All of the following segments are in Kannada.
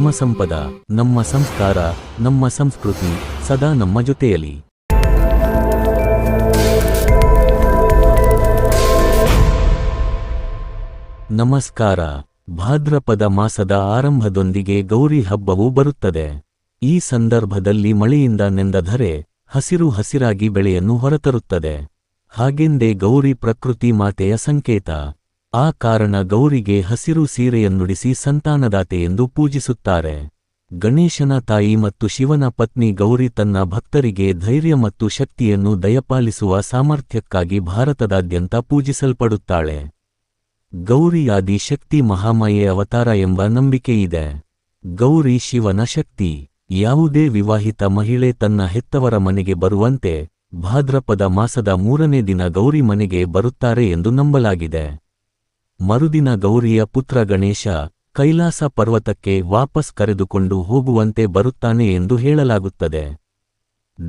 ಧರ್ಮಸಂಪದ ನಮ್ಮ ಸಂಸ್ಕಾರ, ನಮ್ಮ ಸಂಸ್ಕೃತಿ ಸದಾ ನಮ್ಮ ಜೊತೆಯಲ್ಲಿ ನಮಸ್ಕಾರ. ಭಾದ್ರಪದ ಮಾಸದ ಆರಂಭದೊಂದಿಗೆ ಗೌರಿ ಹಬ್ಬವು ಬರುತ್ತದೆ. ಈ ಸಂದರ್ಭದಲ್ಲಿ ಮಳೆಯಿಂದ ನೆಂದ ಧರೆ ಹಸಿರು ಹಸಿರಾಗಿ ಬೆಳೆಯನ್ನು ಹೊರತರುತ್ತದೆ. ಹಾಗೆಂದೇ ಗೌರಿ ಪ್ರಕೃತಿ ಮಾತೆಯ ಸಂಕೇತ. ಆ ಕಾರಣ ಗೌರಿಗೆ ಹಸಿರು ಸೀರೆಯನ್ನುಡಿಸಿ ಸಂತಾನದಾತೆ ಎಂದು ಪೂಜಿಸುತ್ತಾರೆ. ಗಣೇಶನ ತಾಯಿ ಮತ್ತು ಶಿವನ ಪತ್ನಿ ಗೌರಿ ತನ್ನ ಭಕ್ತರಿಗೆ ಧೈರ್ಯ ಮತ್ತು ಶಕ್ತಿಯನ್ನು ದಯಪಾಲಿಸುವ ಸಾಮರ್ಥ್ಯಕ್ಕಾಗಿ ಭಾರತದಾದ್ಯಂತ ಪೂಜಿಸಲ್ಪಡುತ್ತಾಳೆ. ಗೌರಿಯಾದಿ ಶಕ್ತಿ ಮಹಾಮಾಯೆ ಅವತಾರ ಎಂಬ ನಂಬಿಕೆಯಿದೆ ಗೌರಿ ಶಿವನ ಶಕ್ತಿ. ಯಾವುದೇ ವಿವಾಹಿತ ಮಹಿಳೆ ತನ್ನ ಹೆತ್ತವರ ಮನೆಗೆ ಬರುವಂತೆ ಭಾದ್ರಪದ ಮಾಸದ ಮೂರನೇ ದಿನ ಗೌರಿ ಮನೆಗೆ ಬರುತ್ತಾರೆ ಎಂದು ನಂಬಲಾಗಿದೆ. ಮರುದಿನ ಗೌರಿಯ ಪುತ್ರ ಗಣೇಶ ಕೈಲಾಸ ಪರ್ವತಕ್ಕೆ ವಾಪಸ್ ಕರೆದುಕೊಂಡು ಹೋಗುವಂತೆ ಬರುತ್ತಾನೆ ಎಂದು ಹೇಳಲಾಗುತ್ತದೆ.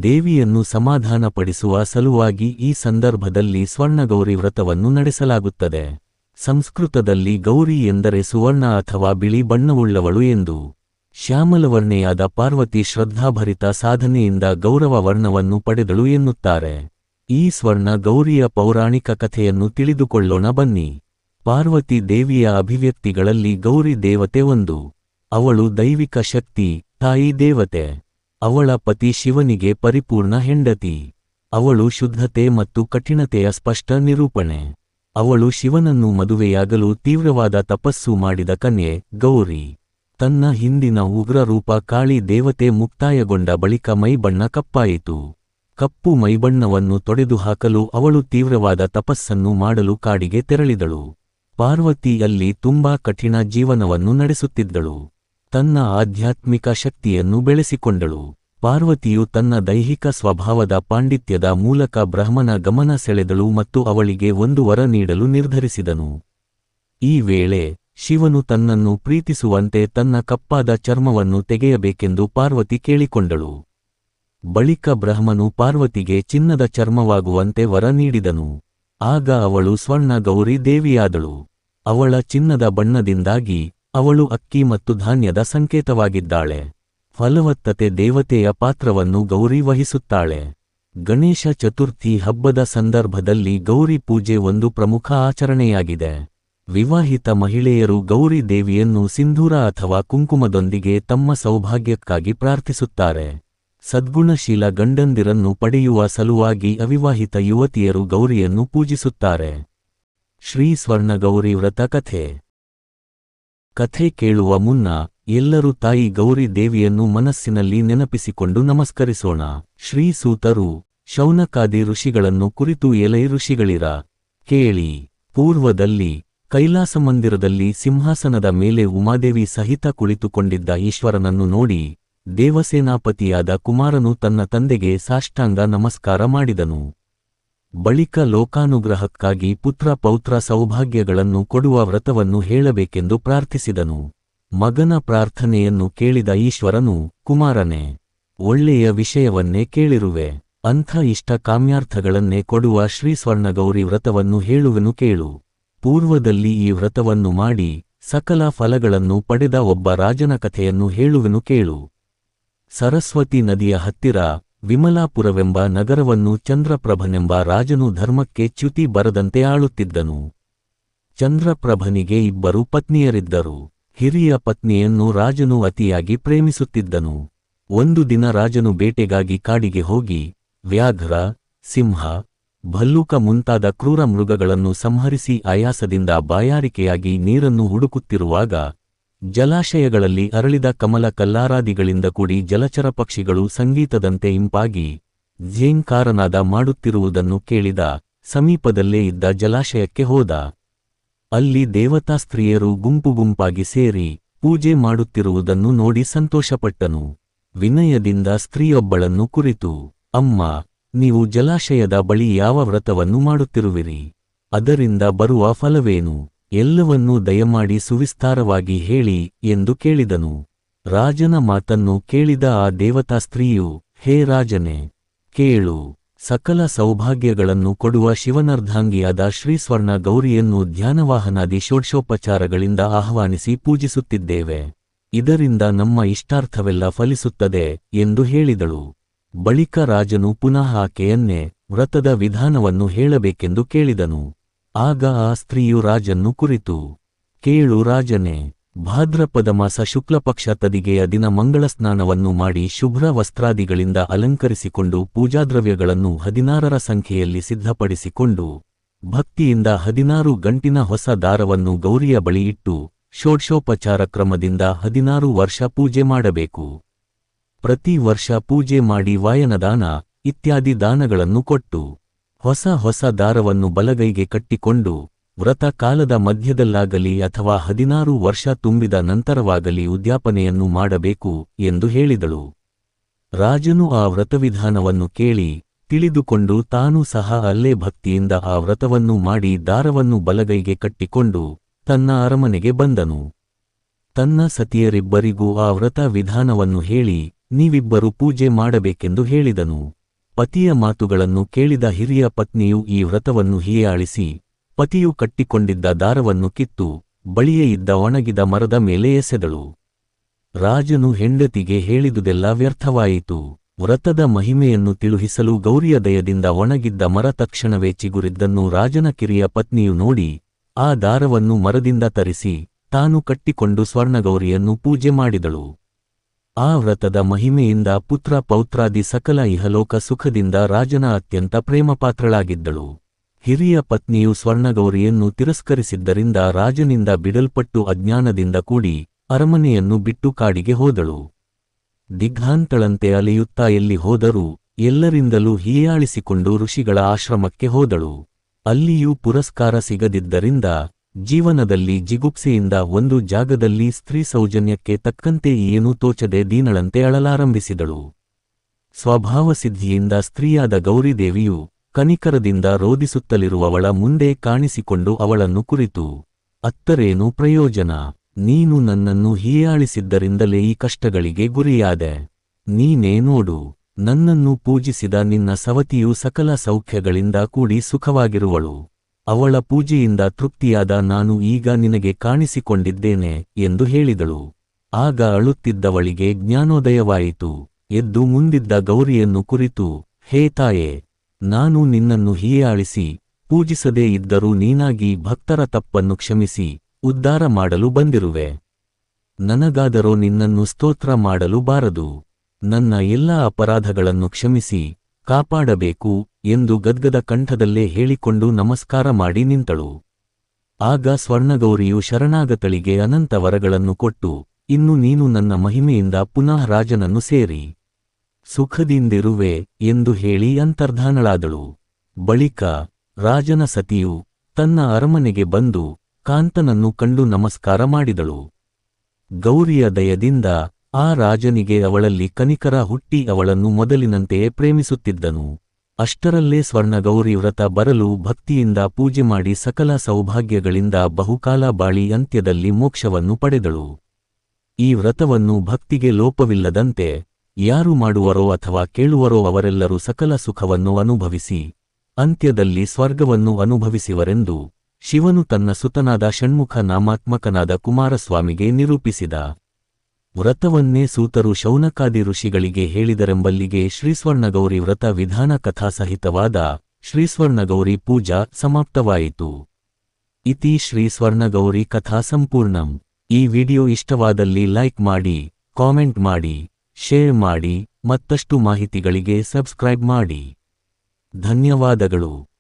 ದೇವಿಯನ್ನು ಸಮಾಧಾನಪಡಿಸುವ ಸಲುವಾಗಿ ಈ ಸಂದರ್ಭದಲ್ಲಿ ಸ್ವರ್ಣಗೌರಿ ವ್ರತವನ್ನು ನಡೆಸಲಾಗುತ್ತದೆ. ಸಂಸ್ಕೃತದಲ್ಲಿ ಗೌರಿ ಎಂದರೆ ಸುವರ್ಣ ಅಥವಾ ಬಿಳಿ ಬಣ್ಣವುಳ್ಳವಳು ಎಂದು. ಶ್ಯಾಮಲವರ್ಣೆಯಾದ ಪಾರ್ವತಿ ಶ್ರದ್ಧಾಭರಿತ ಸಾಧನೆಯಿಂದ ಗೌರವ ವರ್ಣವನ್ನು ಪಡೆದಳು ಎನ್ನುತ್ತಾರೆ. ಈ ಸ್ವರ್ಣ ಗೌರಿಯ ಪೌರಾಣಿಕ ಕಥೆಯನ್ನು ತಿಳಿದುಕೊಳ್ಳೋಣ ಬನ್ನಿ. ಪಾರ್ವತಿ ದೇವಿಯ ಅಭಿವ್ಯಕ್ತಿಗಳಲ್ಲಿ ಗೌರಿ ದೇವತೆ ಒಂದು. ಅವಳು ದೈವಿಕ ಶಕ್ತಿ, ತಾಯಿ ದೇವತೆ. ಅವಳ ಪತಿ ಶಿವನಿಗೆ ಪರಿಪೂರ್ಣ ಹೆಂಡತಿ. ಅವಳು ಶುದ್ಧತೆ ಮತ್ತು ಕಠಿಣತೆಯ ಸ್ಪಷ್ಟ ನಿರೂಪಣೆ. ಅವಳು ಶಿವನನ್ನು ಮದುವೆಯಾಗಲು ತೀವ್ರವಾದ ತಪಸ್ಸು ಮಾಡಿದ ಕನ್ಯೆ, ಗೌರಿ. ತನ್ನ ಹಿಂದಿನ ಉಗ್ರರೂಪ ಕಾಳಿ ದೇವತೆ ಮುಕ್ತಾಯಗೊಂಡ ಬಳಿಕ ಮೈಬಣ್ಣ ಕಪ್ಪಾಯಿತು. ಕಪ್ಪು ಮೈಬಣ್ಣವನ್ನು ತೊಡೆದುಹಾಕಲು ಅವಳು ತೀವ್ರವಾದ ತಪಸ್ಸನ್ನು ಮಾಡಲು ಕಾಡಿಗೆ ತೆರಳಿದಳು. ಪಾರ್ವತಿ ಅಲ್ಲಿ ತುಂಬಾ ಕಠಿಣ ಜೀವನವನ್ನು ನಡೆಸುತ್ತಿದ್ದಳು. ತನ್ನ ಆಧ್ಯಾತ್ಮಿಕ ಶಕ್ತಿಯನ್ನು ಬೆಳೆಸಿಕೊಂಡಳು. ಪಾರ್ವತಿಯು ತನ್ನ ದೈಹಿಕ ಸ್ವಭಾವದ ಪಾಂಡಿತ್ಯದ ಮೂಲಕ ಬ್ರಹ್ಮನ ಗಮನ ಸೆಳೆದಳು ಮತ್ತು ಅವಳಿಗೆ ಒಂದು ವರ ನೀಡಲು ನಿರ್ಧರಿಸಿದನು. ಈ ವೇಳೆ ಶಿವನು ತನ್ನನ್ನು ಪ್ರೀತಿಸುವಂತೆ ತನ್ನ ಕಪ್ಪಾದ ಚರ್ಮವನ್ನು ತೆಗೆಯಬೇಕೆಂದು ಪಾರ್ವತಿ ಕೇಳಿಕೊಂಡಳು. ಬಳಿಕ ಬ್ರಹ್ಮನು ಪಾರ್ವತಿಗೆ ಚಿನ್ನದ ಚರ್ಮವಾಗುವಂತೆ ವರ ನೀಡಿದನು. ಆಗ ಅವಳು ಸ್ವರ್ಣ ಗೌರಿ ದೇವಿಯಾದಳು. ಅವಳ ಚಿನ್ನದ ಬಣ್ಣದಿಂದಾಗಿ ಅವಳು ಅಕ್ಕಿ ಮತ್ತು ಧಾನ್ಯದ ಸಂಕೇತವಾಗಿದ್ದಾಳೆ. ಫಲವತ್ತತೆ ದೇವತೆಯ ಪಾತ್ರವನ್ನು ಗೌರಿ ವಹಿಸುತ್ತಾಳೆ. ಗಣೇಶ ಚತುರ್ಥಿ ಹಬ್ಬದ ಸಂದರ್ಭದಲ್ಲಿ ಗೌರಿ ಪೂಜೆ ಒಂದು ಪ್ರಮುಖ ಆಚರಣೆಯಾಗಿದೆ. ವಿವಾಹಿತ ಮಹಿಳೆಯರು ಗೌರಿ ದೇವಿಯನ್ನು ಸಿಂಧೂರ ಅಥವಾ ಕುಂಕುಮದೊಂದಿಗೆ ತಮ್ಮ ಸೌಭಾಗ್ಯಕ್ಕಾಗಿ ಪ್ರಾರ್ಥಿಸುತ್ತಾರೆ. ಸದ್ಗುಣಶೀಲ ಗಂಡಂದಿರನ್ನು ಪಡೆಯುವ ಸಲುವಾಗಿ ಅವಿವಾಹಿತ ಯುವತಿಯರು ಗೌರಿಯನ್ನು ಪೂಜಿಸುತ್ತಾರೆ. ಶ್ರೀ ಸ್ವರ್ಣಗೌರಿ ವ್ರತ ಕಥೆ ಕಥೆ ಕೇಳುವ ಮುನ್ನ ಎಲ್ಲರೂ ತಾಯಿ ಗೌರಿ ದೇವಿಯನ್ನು ಮನಸ್ಸಿನಲ್ಲಿ ನೆನಪಿಸಿಕೊಂಡು ನಮಸ್ಕರಿಸೋಣ. ಶ್ರೀ ಸೂತರು ಶೌನಕಾದಿ ಋಷಿಗಳನ್ನು ಕುರಿತು ಎಲೈ ಋಷಿಗಳಿರ, ಕೇಳಿ. ಪೂರ್ವದಲ್ಲಿ, ಕೈಲಾಸ ಮಂದಿರದಲ್ಲಿ ಸಿಂಹಾಸನದ ಮೇಲೆ ಉಮಾದೇವಿ ಸಹಿತ ಕುಳಿತುಕೊಂಡಿದ್ದ ಈಶ್ವರನನ್ನು ನೋಡಿ, ದೇವಸೇನಾಪತಿಯಾದ ಕುಮಾರನು ತನ್ನ ತಂದೆಗೆ ಸಾಷ್ಟಾಂಗ ನಮಸ್ಕಾರ ಮಾಡಿದನು. ಬಳಿಕ ಲೋಕಾನುಗ್ರಹಕ್ಕಾಗಿ ಪುತ್ರ ಪೌತ್ರ ಸೌಭಾಗ್ಯಗಳನ್ನು ಕೊಡುವ ವ್ರತವನ್ನು ಹೇಳಬೇಕೆಂದು ಪ್ರಾರ್ಥಿಸಿದನು. ಮಗನ ಪ್ರಾರ್ಥನೆಯನ್ನು ಕೇಳಿದ ಈಶ್ವರನು, ಕುಮಾರನೇ, ಒಳ್ಳೆಯ ವಿಷಯವನ್ನೇ ಕೇಳಿರುವೆ. ಅಂಥ ಇಷ್ಟ ಕಾಮ್ಯಾರ್ಥಗಳನ್ನೇ ಕೊಡುವ ಶ್ರೀ ಸ್ವರ್ಣಗೌರಿ ವ್ರತವನ್ನು ಹೇಳುವೆನು ಕೇಳು. ಪೂರ್ವದಲ್ಲಿ ಈ ವ್ರತವನ್ನು ಮಾಡಿ, ಸಕಲ ಫಲಗಳನ್ನು ಪಡೆದ ಒಬ್ಬ ರಾಜನ ಕಥೆಯನ್ನು ಹೇಳುವೆನು ಕೇಳು. ಸರಸ್ವತಿ ನದಿಯ ಹತ್ತಿರ ವಿಮಲಾಪುರವೆಂಬ ನಗರವನ್ನು ಚಂದ್ರಪ್ರಭನೆಂಬ ರಾಜನು ಧರ್ಮಕ್ಕೆ ಚ್ಯುತಿ ಬರದಂತೆ ಆಳುತ್ತಿದ್ದನು. ಚಂದ್ರಪ್ರಭನಿಗೆ ಇಬ್ಬರು ಪತ್ನಿಯರಿದ್ದರು. ಹಿರಿಯ ಪತ್ನಿಯನ್ನು ರಾಜನು ಅತಿಯಾಗಿ ಪ್ರೇಮಿಸುತ್ತಿದ್ದನು. ಒಂದು ದಿನ ರಾಜನು ಬೇಟೆಗಾಗಿ ಕಾಡಿಗೆ ಹೋಗಿ, ವ್ಯಾಘ್ರ, ಸಿಂಹ, ಭಲ್ಲೂಕ ಮುಂತಾದ ಕ್ರೂರ ಮೃಗಗಳನ್ನು ಸಂಹರಿಸಿ ಆಯಾಸದಿಂದ ಬಾಯಾರಿಕೆಯಾಗಿ ನೀರನ್ನು ಹುಡುಕುತ್ತಿರುವಾಗ ಜಲಾಶಯಗಳಲ್ಲಿ ಅರಳಿದ ಕಮಲ ಕಲ್ಲಾರಾದಿಗಳಿಂದ ಕೂಡಿ ಜಲಚರ ಪಕ್ಷಿಗಳು ಸಂಗೀತದಂತೆ ಇಂಪಾಗಿ ಝೇಂಕಾರನಾದ ಮಾಡುತ್ತಿರುವುದನ್ನು ಕೇಳಿದ ಸಮೀಪದಲ್ಲೇ ಇದ್ದ ಜಲಾಶಯಕ್ಕೆ ಹೋದ. ಅಲ್ಲಿ ದೇವತಾ ಸ್ತ್ರೀಯರು ಗುಂಪು ಗುಂಪಾಗಿ ಸೇರಿ ಪೂಜೆ ಮಾಡುತ್ತಿರುವುದನ್ನು ನೋಡಿ ಸಂತೋಷಪಟ್ಟನು. ವಿನಯದಿಂದ ಸ್ತ್ರೀಯೊಬ್ಬಳನ್ನು ಕುರಿತು, ಅಮ್ಮ, ನೀವು ಜಲಾಶಯದ ಬಳಿ ಯಾವ ವ್ರತವನ್ನು ಮಾಡುತ್ತಿರುವಿರಿ? ಅದರಿಂದ ಬರುವ ಫಲವೇನು? ಎಲ್ಲವನ್ನೂ ದಯಮಾಡಿ ಸುವಿಸ್ತಾರವಾಗಿ ಹೇಳಿ ಎಂದು ಕೇಳಿದನು. ರಾಜನ ಮಾತನ್ನು ಕೇಳಿದ ಆ ದೇವತಾ ಸ್ತ್ರೀಯು, ಹೇ ರಾಜನೇ, ಕೇಳು. ಸಕಲ ಸೌಭಾಗ್ಯಗಳನ್ನು ಕೊಡುವ ಶಿವನರ್ಧಾಂಗಿಯಾದ ಶ್ರೀಸ್ವರ್ಣ ಗೌರಿಯನ್ನು ಧ್ಯಾನವಾಹನಾದಿ ಷೋಡ್ಶೋಪಚಾರಗಳಿಂದ ಆಹ್ವಾನಿಸಿ ಪೂಜಿಸುತ್ತಿದ್ದೇವೆ. ಇದರಿಂದ ನಮ್ಮ ಇಷ್ಟಾರ್ಥವೆಲ್ಲ ಫಲಿಸುತ್ತದೆ ಎಂದು ಹೇಳಿದಳು. ಬಳಿಕ ರಾಜನು ಪುನಃ ಆಕೆಯನ್ನೇ, ವ್ರತದ ವಿಧಾನವನ್ನು ಹೇಳಬೇಕೆಂದು ಕೇಳಿದನು. ಆಗ ಆ ಸ್ತ್ರೀಯು ರಾಜನ್ನು ಕುರಿತು, ಕೇಳು ರಾಜನೇ ಭಾದ್ರಪದ ಮಾಸ ಶುಕ್ಲಪಕ್ಷ ತದಿಗೆಯ ದಿನ ಮಂಗಳ ಸ್ನಾನವನ್ನು ಮಾಡಿ ಶುಭ್ರ ವಸ್ತ್ರಾದಿಗಳಿಂದ ಅಲಂಕರಿಸಿಕೊಂಡು ಪೂಜಾದ್ರವ್ಯಗಳನ್ನು ಹದಿನಾರರ ಸಂಖ್ಯೆಯಲ್ಲಿ ಸಿದ್ಧಪಡಿಸಿಕೊಂಡು, ಭಕ್ತಿಯಿಂದ ಹದಿನಾರು ಗಂಟಿನ ಹೊಸ ದಾರವನ್ನು ಗೌರಿಯ ಬಳಿ ಇಟ್ಟು ಷೋಡ್ಶೋಪಚಾರ ಕ್ರಮದಿಂದ ಹದಿನಾರು ವರ್ಷ ಪೂಜೆ ಮಾಡಬೇಕು. ಪ್ರತಿ ವರ್ಷ ಪೂಜೆ ಮಾಡಿ ವಾಯನದಾನ, ಇತ್ಯಾದಿ ದಾನಗಳನ್ನು ಕೊಟ್ಟು ಹೊಸ ಹೊಸ ದಾರವನ್ನು ಬಲಗೈಗೆ ಕಟ್ಟಿಕೊಂಡು ವ್ರತ ಕಾಲದ ಮಧ್ಯದಲ್ಲಾಗಲಿ ಅಥವಾ ಹದಿನಾರು ವರ್ಷ ತುಂಬಿದ ನಂತರವಾಗಲಿ ಉದ್ಯಾಪನೆಯನ್ನು ಮಾಡಬೇಕು ಎಂದು ಹೇಳಿದಳು. ರಾಜನು ಆ ವ್ರತವಿಧಾನವನ್ನು ಕೇಳಿ ತಿಳಿದುಕೊಂಡು ತಾನೂ ಸಹ ಅಲ್ಲೇ ಭಕ್ತಿಯಿಂದ ಆ ವ್ರತವನ್ನು ಮಾಡಿ ದಾರವನ್ನು ಬಲಗೈಗೆ ಕಟ್ಟಿಕೊಂಡು ತನ್ನ ಅರಮನೆಗೆ ಬಂದನು. ತನ್ನ ಸತಿಯರಿಬ್ಬರಿಗೂ ಆ ವ್ರತ ವಿಧಾನವನ್ನು ಹೇಳಿ ನೀವಿಬ್ಬರು ಪೂಜೆ ಮಾಡಬೇಕೆಂದು ಹೇಳಿದನು. ಪತಿಯ ಮಾತುಗಳನ್ನು ಕೇಳಿದ ಹಿರಿಯ ಪತ್ನಿಯು ಈ ವ್ರತವನ್ನು ಹೀಯಾಳಿಸಿ, ಪತಿಯು ಕಟ್ಟಿಕೊಂಡಿದ್ದ ದಾರವನ್ನು ಕಿತ್ತು, ಬಳಿಯೇ ಇದ್ದ ಒಣಗಿದ ಮರದ ಮೇಲೆ ಎಸೆದಳು. ರಾಜನು ಹೆಂಡತಿಗೆ ಹೇಳಿದುದೆಲ್ಲ ವ್ಯರ್ಥವಾಯಿತು. ವ್ರತದ ಮಹಿಮೆಯನ್ನು ತಿಳುಹಿಸಲು ಗೌರಿಯ ದಯದಿಂದ ಒಣಗಿದ್ದ ಮರ ತಕ್ಷಣವೇ ಚಿಗುರಿದ್ದನ್ನು ರಾಜನ ಕಿರಿಯ ಪತ್ನಿಯು ನೋಡಿ, ಆ ದಾರವನ್ನು ಮರದಿಂದ ತರಿಸಿ, ತಾನು ಕಟ್ಟಿಕೊಂಡು ಸ್ವರ್ಣಗೌರಿಯನ್ನು ಪೂಜೆ ಮಾಡಿದಳು. ಆ ವ್ರತದ ಮಹಿಮೆಯಿಂದ ಪುತ್ರ ಪೌತ್ರಾದಿ ಸಕಲ ಇಹಲೋಕ ಸುಖದಿಂದ ರಾಜನ ಅತ್ಯಂತ ಪ್ರೇಮಪಾತ್ರಳಾಗಿದ್ದಳು. ಹಿರಿಯ ಪತ್ನಿಯು ಸ್ವರ್ಣಗೌರಿಯನ್ನು ತಿರಸ್ಕರಿಸಿದ್ದರಿಂದ ರಾಜನಿಂದ ಬಿಡಲ್ಪಟ್ಟು ಅಜ್ಞಾನದಿಂದ ಕೂಡಿ ಅರಮನೆಯನ್ನು ಬಿಟ್ಟು ಕಾಡಿಗೆ ಹೋದಳು. ದಿಗ್ಧಾಂತಳಂತೆ ಅಲೆಯುತ್ತಾ ಎಲ್ಲಿ ಹೋದರೂ ಎಲ್ಲರಿಂದಲೂ ಹೀಯಾಳಿಸಿಕೊಂಡು ಋಷಿಗಳ ಆಶ್ರಮಕ್ಕೆ ಹೋದಳು. ಅಲ್ಲಿಯೂ ಪುರಸ್ಕಾರ ಸಿಗದಿದ್ದರಿಂದ ಜೀವನದಲ್ಲಿ ಜಿಗುಪ್ಸೆಯಿಂದ ಒಂದು ಜಾಗದಲ್ಲಿ ಸ್ತ್ರೀ ಸೌಜನ್ಯಕ್ಕೆ ತಕ್ಕಂತೆ ಏನೂ ತೋಚದೆ ದೀನಳಂತೆ ಅಳಲಾರಂಭಿಸಿದಳು. ಸ್ವಭಾವಸಿದ್ಧಿಯಿಂದ ಸ್ತ್ರೀಯಾದ ಗೌರಿದೇವಿಯು ಕನಿಕರದಿಂದ ರೋಧಿಸುತ್ತಲಿರುವವಳ ಮುಂದೆ ಕಾಣಿಸಿಕೊಂಡು ಅವಳನ್ನು ಕುರಿತು, ಅತ್ತರೇನು ಪ್ರಯೋಜನ? ನೀನು ನನ್ನನ್ನು ಹೀಯಾಳಿಸಿದ್ದರಿಂದಲೇ ಈ ಕಷ್ಟಗಳಿಗೆ ಗುರಿಯಾದೆ. ನೀನೇ ನೋಡು, ನನ್ನನ್ನು ಪೂಜಿಸಿದ ನಿನ್ನ ಸವತಿಯು ಸಕಲ ಸೌಖ್ಯಗಳಿಂದ ಕೂಡಿ ಸುಖವಾಗಿರುವಳು. ಅವಳ ಪೂಜೆಯಿಂದ ತೃಪ್ತಿಯಾದ ನಾನು ಈಗ ನಿನಗೆ ಕಾಣಿಸಿಕೊಂಡಿದ್ದೇನೆ ಎಂದು ಹೇಳಿದಳು. ಆಗ ಅಳುತ್ತಿದ್ದವಳಿಗೆ ಜ್ಞಾನೋದಯವಾಯಿತು. ಎದ್ದು ಮುಂದಿದ್ದ ಗೌರಿಯನ್ನು ಕುರಿತು, ಹೇ ತಾಯೆ, ನಾನು ನಿನ್ನನ್ನು ಹೀಯಾಳಿಸಿ, ಪೂಜಿಸದೇ ಇದ್ದರೂ ನೀನಾಗಿ ಭಕ್ತರ ತಪ್ಪನ್ನು ಕ್ಷಮಿಸಿ, ಉದ್ಧಾರ ಮಾಡಲು ಬಂದಿರುವೆ. ನನಗಾದರೋ ನಿನ್ನನ್ನು ಸ್ತೋತ್ರ ಮಾಡಲು ಬಾರದು. ನನ್ನ ಎಲ್ಲಾ ಅಪರಾಧಗಳನ್ನು ಕ್ಷಮಿಸಿ, ಕಾಪಾಡಬೇಕು ಎಂದು ಗದ್ಗದ ಕಂಠದಲ್ಲೇ ಹೇಳಿಕೊಂಡು ನಮಸ್ಕಾರ ಮಾಡಿ ನಿಂತಳು. ಆಗ ಸ್ವರ್ಣಗೌರಿಯು ಶರಣಾಗತಳಿಗೆ ಅನಂತ ವರಗಳನ್ನು ಕೊಟ್ಟು, ಇನ್ನು ನೀನು ನನ್ನ ಮಹಿಮೆಯಿಂದ ಪುನಃ ರಾಜನನ್ನು ಸೇರಿ. ಸುಖದಿಂದಿರುವೆ ಎಂದು ಹೇಳಿ ಅಂತರ್ಧಾನಳಾದಳು. ಬಳಿಕ ರಾಜನ ಸತಿಯು ತನ್ನ ಅರಮನೆಗೆ ಬಂದು ಕಾಂತನನ್ನು ಕಂಡು ನಮಸ್ಕಾರ ಮಾಡಿದಳು. ಗೌರಿಯ ದಯದಿಂದ ಆ ರಾಜನಿಗೆ ಅವಳಲ್ಲಿ ಕನಿಕರ ಹುಟ್ಟಿ ಅವಳನ್ನು ಮೊದಲಿನಂತೆಯೇ ಪ್ರೇಮಿಸುತ್ತಿದ್ದನು. ಅಷ್ಟರಲ್ಲೇ ಸ್ವರ್ಣಗೌರಿ ವ್ರತ ಬರಲು ಭಕ್ತಿಯಿಂದ ಪೂಜೆ ಮಾಡಿ ಸಕಲ ಸೌಭಾಗ್ಯಗಳಿಂದ ಬಹುಕಾಲ ಬಾಳಿ ಅಂತ್ಯದಲ್ಲಿ ಮೋಕ್ಷವನ್ನು ಪಡೆದಳು. ಈ ವ್ರತವನ್ನು ಭಕ್ತಿಗೆ ಲೋಪವಿಲ್ಲದಂತೆ ಯಾರು ಮಾಡುವರೋ ಅಥವಾ ಕೇಳುವರೋ ಅವರೆಲ್ಲರೂ ಸಕಲ ಸುಖವನ್ನು ಅನುಭವಿಸಿ, ಅಂತ್ಯದಲ್ಲಿ ಸ್ವರ್ಗವನ್ನು ಅನುಭವಿಸಿವರೆಂದು ಶಿವನು ತನ್ನ ಸುತನಾದ ಷಣ್ಮುಖ ನಾಮಾತ್ಮಕನಾದ ಕುಮಾರಸ್ವಾಮಿಗೆ ನಿರೂಪಿಸಿದ. ವ್ರತವನ್ನೇ ಸೂತರು ಶೌನಕಾದಿ ಋಷಿಗಳಿಗೆ ಹೇಳಿದರೆಂಬಲ್ಲಿಗೆ ಶ್ರೀಸ್ವರ್ಣಗೌರಿ ವ್ರತ ವಿಧಾನ ಕಥಾಸಹಿತವಾದ ಶ್ರೀಸ್ವರ್ಣಗೌರಿ ಪೂಜಾ ಸಮಾಪ್ತವಾಯಿತು. ಇತಿ ಶ್ರೀಸ್ವರ್ಣಗೌರಿ ಕಥಾ ಸಂಪೂರ್ಣಂ. ಈ ವಿಡಿಯೋ ಇಷ್ಟವಾದಲ್ಲಿ ಲೈಕ್ ಮಾಡಿ, ಕಾಮೆಂಟ್ ಮಾಡಿ, ಶೇರ್ ಮಾಡಿ, ಮತ್ತಷ್ಟು ಮಾಹಿತಿಗಳಿಗೆ ಸಬ್ಸ್ಕ್ರೈಬ್ ಮಾಡಿ. ಧನ್ಯವಾದಗಳು.